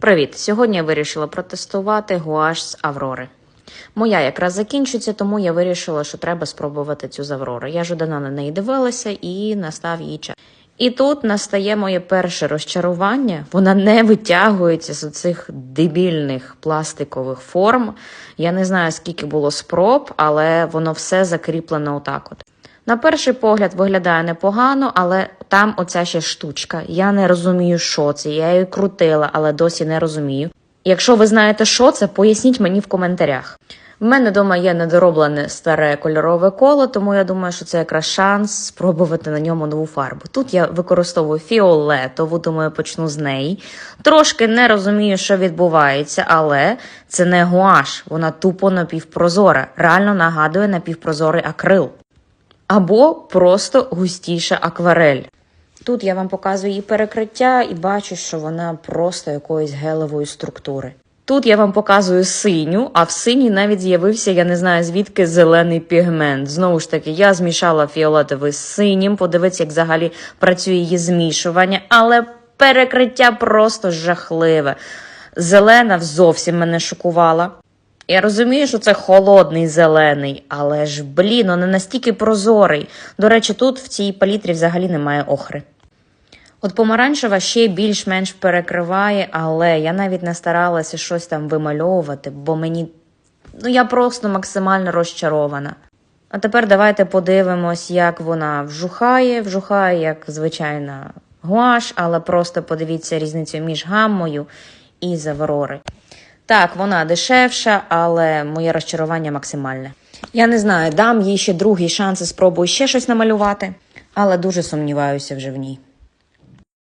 Привіт! Сьогодні я вирішила протестувати гуаш з Аврори. Моя якраз закінчується, тому я вирішила, що треба спробувати цю з Аврори. Я ж давно на неї дивилася і настав її час. І тут настає моє перше розчарування. Вона не витягується з цих дебільних пластикових форм. Я не знаю, скільки було спроб, але воно все закріплено отак. От. На перший погляд виглядає непогано, але там оця ще штучка. Я не розумію, що це. Я її крутила, але досі не розумію. Якщо ви знаєте, що це, поясніть мені в коментарях. В мене вдома є недороблене старе кольорове коло, тому я думаю, що це якраз шанс спробувати на ньому нову фарбу. Тут я використовую фіолетову, думаю, почну з неї. Трошки не розумію, що відбувається, але це не гуаш, вона тупо напівпрозора, реально нагадує напівпрозорий акрил або просто густіша акварель. Тут я вам показую її перекриття і бачу, що вона просто якоїсь гелевої структури. Тут я вам показую синю, а в синій навіть з'явився, я не знаю звідки, зелений пігмент. Знову ж таки, я змішала фіолетовий з синім, подивіться, як взагалі працює її змішування, але перекриття просто жахливе. Зелена зовсім мене шокувала. Я розумію, що це холодний зелений, але ж блін, не настільки прозорий. До речі, тут в цій палітрі взагалі немає охри. От помаранчева ще більш-менш перекриває, але я навіть не старалася щось там вимальовувати, бо мені ну я просто максимально розчарована. А тепер давайте подивимось, як вона вжухає. Вжухає, як звичайна гуаш, але просто подивіться різницю між гаммою і заворори. Так, вона дешевша, але моє розчарування максимальне. Я не знаю, дам їй ще другий шанс і спробую ще щось намалювати, але дуже сумніваюся вже в ній.